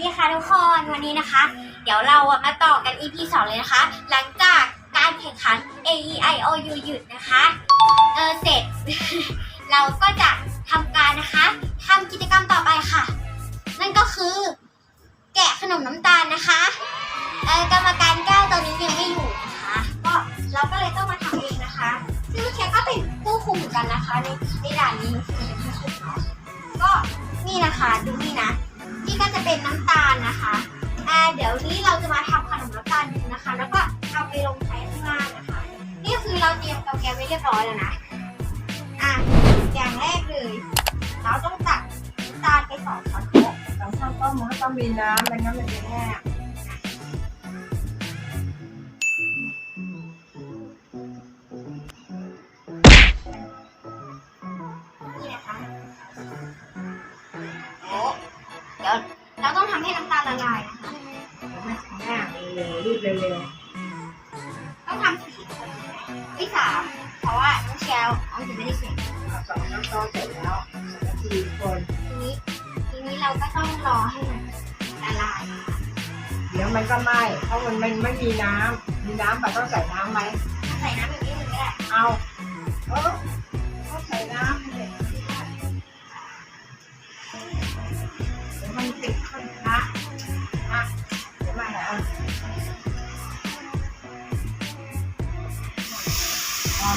ดีค่ะทุกคนวันนี้นะคะ เดี๋ยวเราอะมาต่อกัน EP 2 เลยนะคะ หลังจากการแข่งขัน A E I O U หยุดนะคะเออเสร็จ เราก็จะทำการนะคะทำกิจกรรมต่อไปค่ะ นั่นก็คือ แกะขนมน้ำตาลนะคะเออกรรมการก้าวตอนนี้ยังไม่อยู่นะคะ ก็เราก็เลยต้องมาทำเองนะคะ ซึ่งเชฟก็เป็นผู้คุมเหมือนกันนะคะ ในในด่านนี้ก็นี่นะคะดูนี่นะ นี่ก็จะเป็นน้ำตาลนะคะอ่าเดี๋ยวนี้เราจะมาทำขนมน้ำตาลดูนะคะ แล้วก็เอาไปลงใช้ข้างล่างนะคะ นี่คือเราเตรียมเตาแก๊สไว้เรียบร้อยแล้วนะอะอย่างแรกเลย เราต้องตักน้ำตาลไปสองช้อนโต๊ะสองช้อนโต๊ะมันก็ต้องมีน้ำไม่งั้นมันจะแห้ง ลละลายนะคะแห้งเร็วๆรีบเร็วต้องทำสี่คนที่สามเพราะว่าน้องเชลเอาจะไม่ได้เสร็จๆเอาสองน้ำโต๊ะเสร็จแล้วสี่คน ทีนี้ ทีนี้เราก็ต้องรอให้มันละลายเดี๋ยวมันก็ไหม้เพราะมันมันไม่มีน้ำมีน้ำแต่ต้องใส่น้ำไหมใส่น้ำแบบนี้มันก็ได้เอาเออ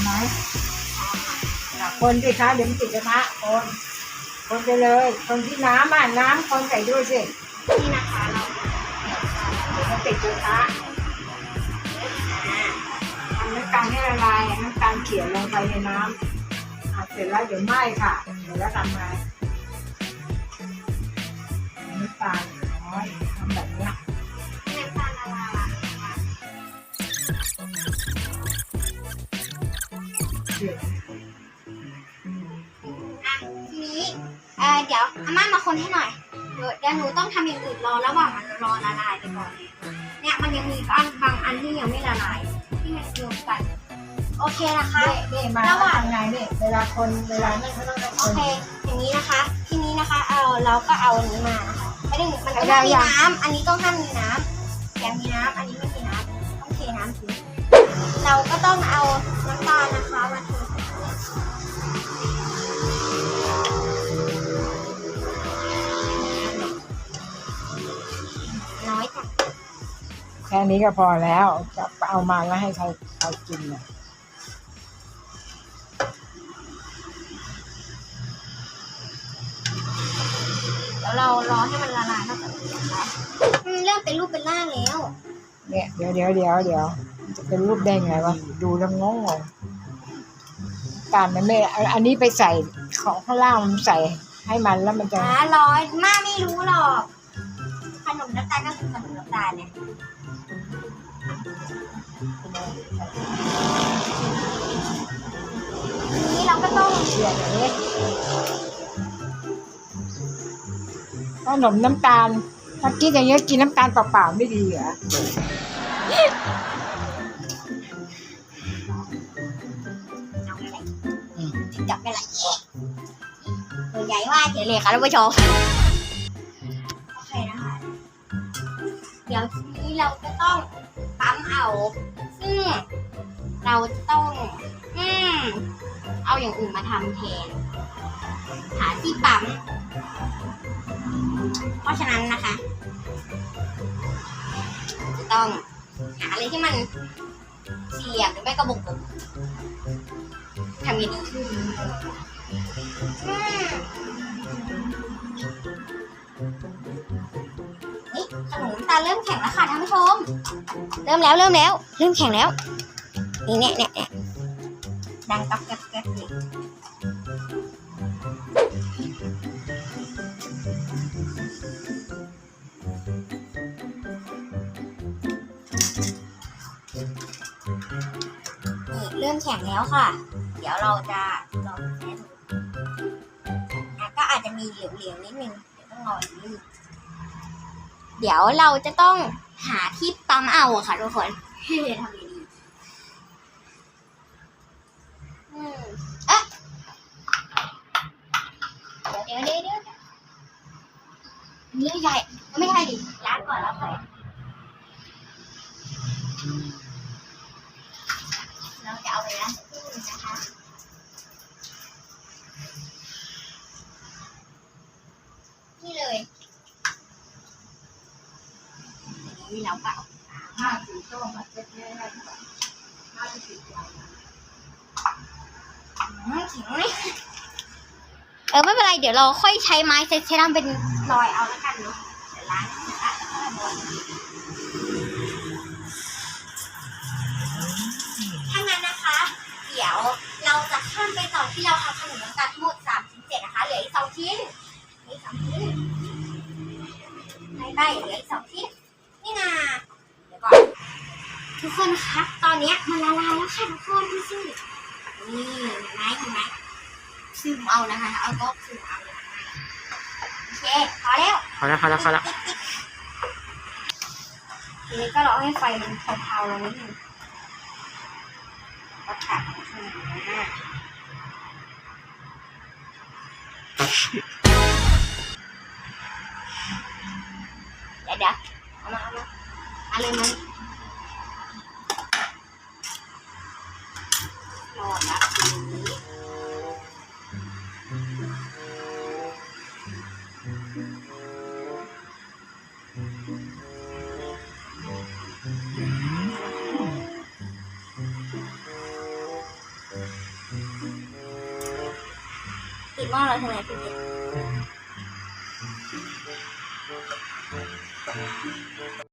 ไหมอ่คนสิคะเดี๋ยวมันติดกระทะคน คนไปเลย คนที่น้ำอะน้ำคนใส่ด้วยสินี่นะคะเราเดี๋ยวมันติดกระทะทำน้ำตาลให้ละลายน้ำตาลเขียวลงไปในน้ำเสร็จแล้วเดี๋ยวไหม้ค่ะเดี๋ยวแล้วทำไงน้ำตาล อดอะทีนี้เอ่อเดี๋ยวอาม่ามาคนให้หน่อย เดี๋ยวเดี๋ยวหนูต้องทำอย่างอื่นรอระหว่างมันรอละลายไปก่อน เนี่ยมันยังมีบางบางอันที่ยังไม่ละลายที่มันรวมกัน โอเคนะคะ นี่นี่มาระหว่างทำไงนี่เวลาคนเวลานั่นเขาต้องคโอนเค อย่างนี้นะคะ ทีนี้นะคะ เอาเราก็เอาอันนี้มานะคะไม่ได้มันก็ต้องมีน้ำอันนี้ต้องห้ามมีน้ำอย่ามีน้ำอันนี้ไม่มีน้ำต้องเทน้ำทิ้ง เราก็ต้องเอาน้ำตาลนะคะมาเทใส่นี้น้อยจังแค่นี้ก็พอแล้วจะเอามาแล้วให้ใครเอากินน่ะเดี๋ยวเรารอให้มันละลายเข้ากันนะคะอืมเริ่มเป็นรูปเป็นร่างแล้ว เนี่ยเดี๋ยวเดี๋ยวเดี๋ยวเดี๋ยวมัน จะเป็นรูปได้ไงวะดูแล้วงงงตาลมันไม่เอาอันนี้ไปใส่ของข้างล่างมันใส่ให้มันแล้วมันจะอ่าร้อยมาไม่รู้หรอกขนมน้ำตาลก็คือขนมน้ำตาลเนี่ยทีนี้เราก็ต้องเสียอย่างนี้ขนมน้ำตาลถ้ากินอย่างเงี้ยกินน้ำตาลเปล่าๆไม่ดีเหรอ ใหญ่ว่าเฉยเลยค่ะท่านผู้ชมโอเคนะคะ เดี๋ยวทีนี้เราก็ต้องปั๊มเอา ซึ่งเราจะต้องอืมเอาอย่างอื่นมาทำแทน หาที่ปั๊ม เพราะฉะนั้นนะคะ จะต้องหาอะไรที่มันสี่เหลี่ยมหรือไม่ก็วงกทำยังไงดี นี่ขนมตาเริ่มแข็งแล้วค่ะท่านผู้ชม เริ่มแล้วเริ่มแล้ว เริ่มแข็งแล้ว นี่เนี่ยเนี่ยเนี่ยดังก๊อบแก๊บแก๊บเลยนี่เริ่มแข็งแล้วค่ะ เดี๋ยวเราจะลอง อาจจะมีเหลวๆนิดนึงเดี๋ยวต้องรออีกนิดเดี๋ยวเราจะต้องหาที่ปั๊มเอาค่ะทุกคนทำยังไงดีอืมเอ๊ะเดี๋ยวเดี๋ยวเดี๋ยวเดี๋ยวเนื้อใหญ่ไม่ใช่ดิล้างก่อนแล้วค่อยเราจะเอาไปล้างสักครู่นะคะ นี่เลยนี่เราก็เอา ห้าสีส้มมา เออไม่เป็นไรเดี๋ยวเราค่อยใช้ไม้เซตเซรั่มเป็นรอยเอาแล้วกันเนาะเดี๋ยวล้างสะอาดแล้วก็โรยถ้างั้นนะคะ เดี๋ยวเราจะข้ามไปต่อที่เราทำขนมน้ำตาลทั้งหมด3ชิ้นเจ็ดนะคะเหลืออีกสองชิ้นเหลืออีกสองชิ้นไปไปเหลืออีกสองชิ้นนาเดี๋ยวก่อน ทุกคนคะตอนเนี้ยมันละลายแล้วค่ะทุกคนดูสินี่เห็นไหมเห็นไหมซึมเอานะคะ เอาก็ซึมเอาเลยโอเคพอแล้วพอแล้วพอแล้วพอแล้วทีนี้ก็รอให้ไฟมันเผาๆลงนิดนึงก็ตัดขึ้นมาเดี๋ยวเดี๋ยวเอามาเอามาเอาเลยมัน ติดหม้อแ